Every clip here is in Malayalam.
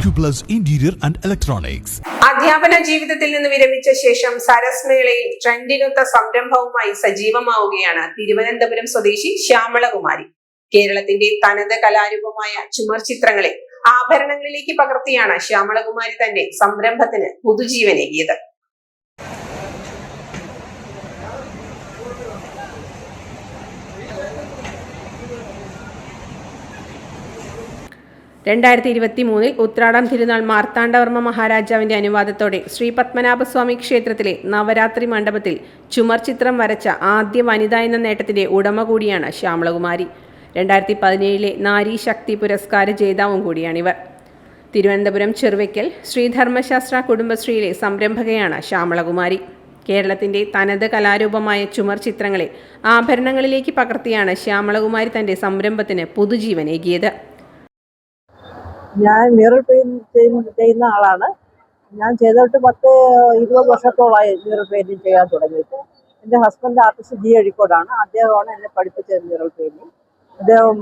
Acuplus interior and Electronics. അധ്യാപന ജീവിതത്തിൽ നിന്ന് വിരമിച്ച ശേഷം സരസ് മേളയിൽ ട്രെൻഡിനൊത്ത സംരംഭവുമായി സജീവമാവുകയാണ് തിരുവനന്തപുരം സ്വദേശി ശ്യാമളകുമാരി കേരളത്തിന്റെ തനത് കലാരൂപമായ ചുമർ ചിത്രങ്ങളെ ആഭരണങ്ങളിലേക്ക് പകർത്തിയാണ് ശ്യാമളകുമാരി തന്റെ സംരംഭത്തിന് പുതുജീവനേകിയത് രണ്ടായിരത്തി ഇരുപത്തി മൂന്നിൽ ഉത്രാടം തിരുനാൾ മാർത്താണ്ഡവർമ്മ മഹാരാജാവിന്റെ അനുവാദത്തോടെ ശ്രീ പത്മനാഭസ്വാമി ക്ഷേത്രത്തിലെ നവരാത്രി മണ്ഡപത്തിൽ ചുമർ ചിത്രം വരച്ച ആദ്യ വനിത എന്ന നേട്ടത്തിന്റെ ഉടമ കൂടിയാണ് ശ്യാമളകുമാരി. രണ്ടായിരത്തി പതിനേഴിലെ നാരി ശക്തി പുരസ്കാര ജേതാവും കൂടിയാണിവർ. തിരുവനന്തപുരം ചെറുവയ്ക്കൽ ശ്രീധർമ്മശാസ്ത്ര കുടുംബശ്രീയിലെ സംരംഭകയാണ് ശ്യാമളകുമാരി. കേരളത്തിന്റെ തനത് കലാരൂപമായ ചുമർ ചിത്രങ്ങളെ ആഭരണങ്ങളിലേക്ക് പകർത്തിയാണ് ശ്യാമളകുമാരി തന്റെ സംരംഭത്തിന് പുതുജീവനേകിയത്. ഞാൻ മിറർ പെയിന്റ് ചെയ്യുന്ന ആളാണ്. ഞാൻ ചെയ്തിട്ട് പത്ത് ഇരുപത് വർഷത്തോളമായി മിറർ പെയിന്റിങ് ചെയ്യാൻ തുടങ്ങിയിട്ട്. എന്റെ ഹസ്ബൻഡ് ആർട്ടിസ്റ്റ് ജി അഴിക്കോടാണ്. അദ്ദേഹമാണ് എന്നെ പഠിപ്പിച്ചത് മിറർ പെയിന്റിങ് അദ്ദേഹം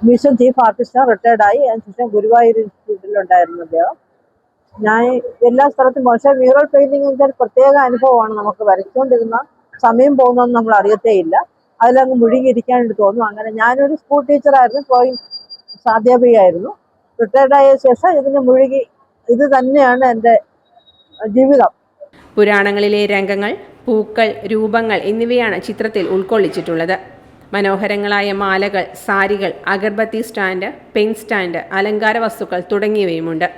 മ്യൂസിയം ചീഫ് ആർട്ടിസ്റ്റാണ് റിട്ടയർഡായി അതിനുശേഷം ഗുരുവായൂർ ഇൻസ്റ്റിറ്റ്യൂട്ടിലുണ്ടായിരുന്നു അദ്ദേഹം. ഞാൻ എല്ലാ സ്ഥലത്തും പക്ഷേ മിറർ പെയിന്റിംഗ് ഒരു പ്രത്യേക അനുഭവമാണ് നമുക്ക് വരച്ചുകൊണ്ടിരുന്ന സമയം പോകുന്നതെന്ന് നമ്മൾ അറിയത്തേ ഇല്ല അതിലങ്ങ് മുഴുകിയിരിക്കാനായിട്ട് തോന്നും അങ്ങനെ ഞാനൊരു സ്കൂൾ ടീച്ചറായിരുന്നു പോയി സാധ്യാപികയായിരുന്നു റിട്ടയർഡായ ശേഷം ഇതിന് മുഴുകി ഇത് തന്നെയാണ് എന്റെ ജീവിതം. പുരാണങ്ങളിലെ രംഗങ്ങൾ പൂക്കൾ രൂപങ്ങൾ എന്നിവയാണ് ചിത്രത്തിൽ ഉൾക്കൊള്ളിച്ചിട്ടുള്ളത്. മനോഹരങ്ങളായ മാലകൾ സാരികൾ അഗർബത്തി സ്റ്റാൻഡ് പെൻ സ്റ്റാൻഡ് അലങ്കാര വസ്തുക്കൾ തുടങ്ങിയവയുമുണ്ട്.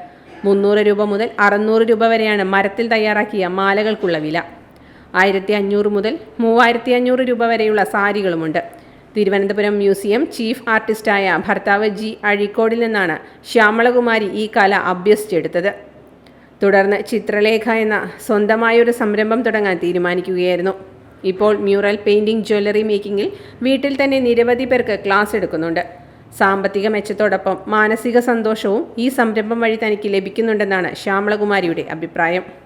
മുന്നൂറ് രൂപ മുതൽ അറുന്നൂറ് രൂപ വരെയാണ് മരത്തിൽ തയ്യാറാക്കിയ മാലകൾക്കുള്ള വില. ആയിരത്തി അഞ്ഞൂറ് മുതൽ മൂവായിരത്തി അഞ്ഞൂറ് രൂപ വരെയുള്ള സാരികളുമുണ്ട്. തിരുവനന്തപുരം മ്യൂസിയം ചീഫ് ആർട്ടിസ്റ്റായ ഭർത്താവ് ജി അഴീക്കോടിൽ നിന്നാണ് ശ്യാമളകുമാരി ഈ കല അഭ്യസിച്ചെടുത്തത്. തുടർന്ന് ചിത്രലേഖ എന്ന സ്വന്തമായൊരു സംരംഭം തുടങ്ങാൻ തീരുമാനിക്കുകയായിരുന്നു. ഇപ്പോൾ മ്യൂറൽ പെയിന്റിംഗ് ജ്വല്ലറി മേക്കിങ്ങിൽ വീട്ടിൽ തന്നെ നിരവധി പേർക്ക് ക്ലാസ് എടുക്കുന്നുണ്ട്. സാമ്പത്തിക മെച്ചത്തോടൊപ്പം മാനസിക സന്തോഷവും ഈ സംരംഭം വഴി തനിക്ക് ലഭിക്കുന്നുണ്ടെന്നാണ് ശ്യാമളകുമാരിയുടെ അഭിപ്രായം.